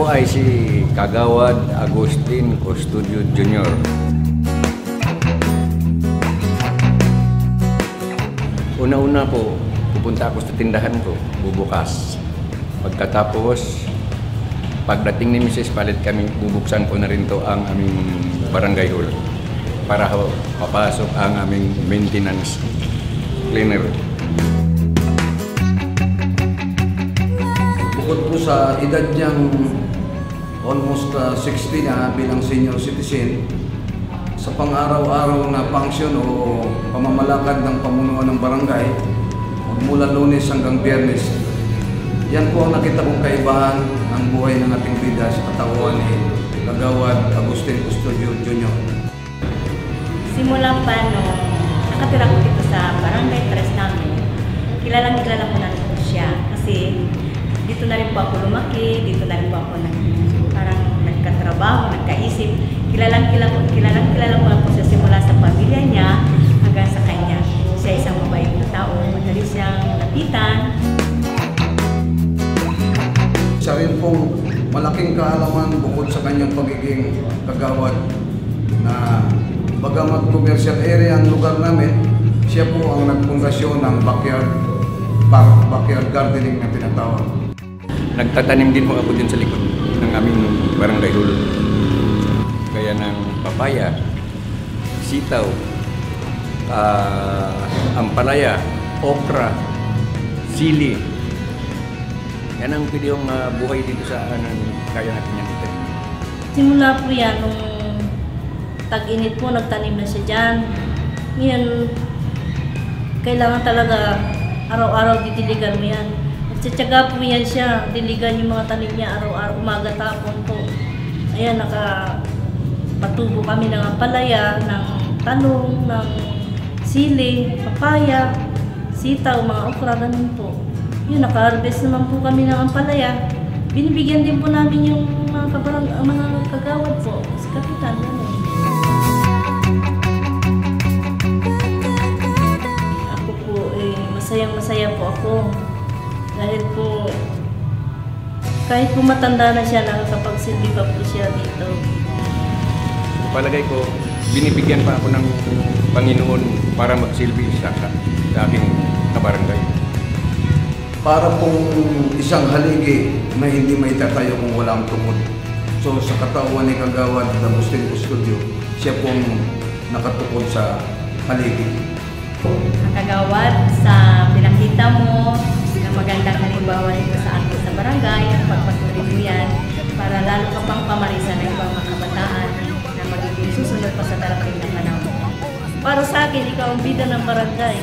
po ay si Kagawad Agustin Custodio Jr. Una-una po, pupunta ako sa tindahan ko, bubukas. Pagkatapos, pagdating ni Mrs. Palit kami, bubuksan ko na rin to ang aming barangay hall para ho, mapasok ang aming maintenance cleaner. Bukod po sa edad niyang almost uh, 60 na bilang senior citizen, sa pang-araw-araw na function o pamamalakad ng pamunuan ng barangay, mula lunes hanggang biyernes, yan po ang nakita kong kaibahan ng buhay ng ating bida sa katawan ni Kagawad Agustin Custodio Jr. Simula pa nung nakatira ko dito sa barangay Tres namin, kilalang kilala ko na siya. Kasi dito na rin po ako lumaki, dito na rin po ako nag, parang nagkatrabaho, nagkaisip. Kilalang kilala, kilalang kilala ko po siya simula sa pamilya niya hanggang sa kanya. Siya isang mabait na tao, madali siyang lapitan. Siya rin pong malaking kaalaman bukod sa kanyang pagiging kagawad na bagamat commercial area ang lugar namin, siya po ang nagpundasyon ng backyard park, backyard gardening na tinatawag. Nagtatanim din po ako din sa likod ng aming barangay hall. Kaya ng papaya, sitaw, ah, ampalaya, okra, sili. Yan ang pwede yung ah, buhay dito sa ano, kaya natin yan ito. Simula po yan, nung tag-init po, nagtanim na siya dyan. Ngayon, kailangan talaga araw-araw didiligan mo yan. Nagtsatsaga po yan siya, diligan yung mga tanim niya araw-araw, umaga tapon po. Ayan, naka patubo kami ng ampalaya, ng talong, ng sili, papaya, sitaw, mga okra, ganun po. Yun, naka-harvest naman po kami ng ampalaya. Binibigyan din po namin yung mga, kabarang, mga kagawad po, sa kapitan, ganun. Ako po, eh, masayang masaya po ako. Kahit po matanda na siya, nakakapagsilbi pa po siya dito. Palagay ko, binibigyan pa ako ng Panginoon para magsilbi sa, sa aking kabarangay. Para pong isang haligi na hindi may tatayo kung walang tumod. So sa katawan ni Kagawad Agustin Custodio, siya pong nakatukod sa haligi. Ang kagawad sa pinakita mo na magandang halimbawa dito sa atin sa barangay, pagpatuloy mo yan para lalo ka pang pamarisa ng ibang mga kabataan na magiging susunod pa sa darating na panahon. Para sa akin, ikaw ang bida ng barangay.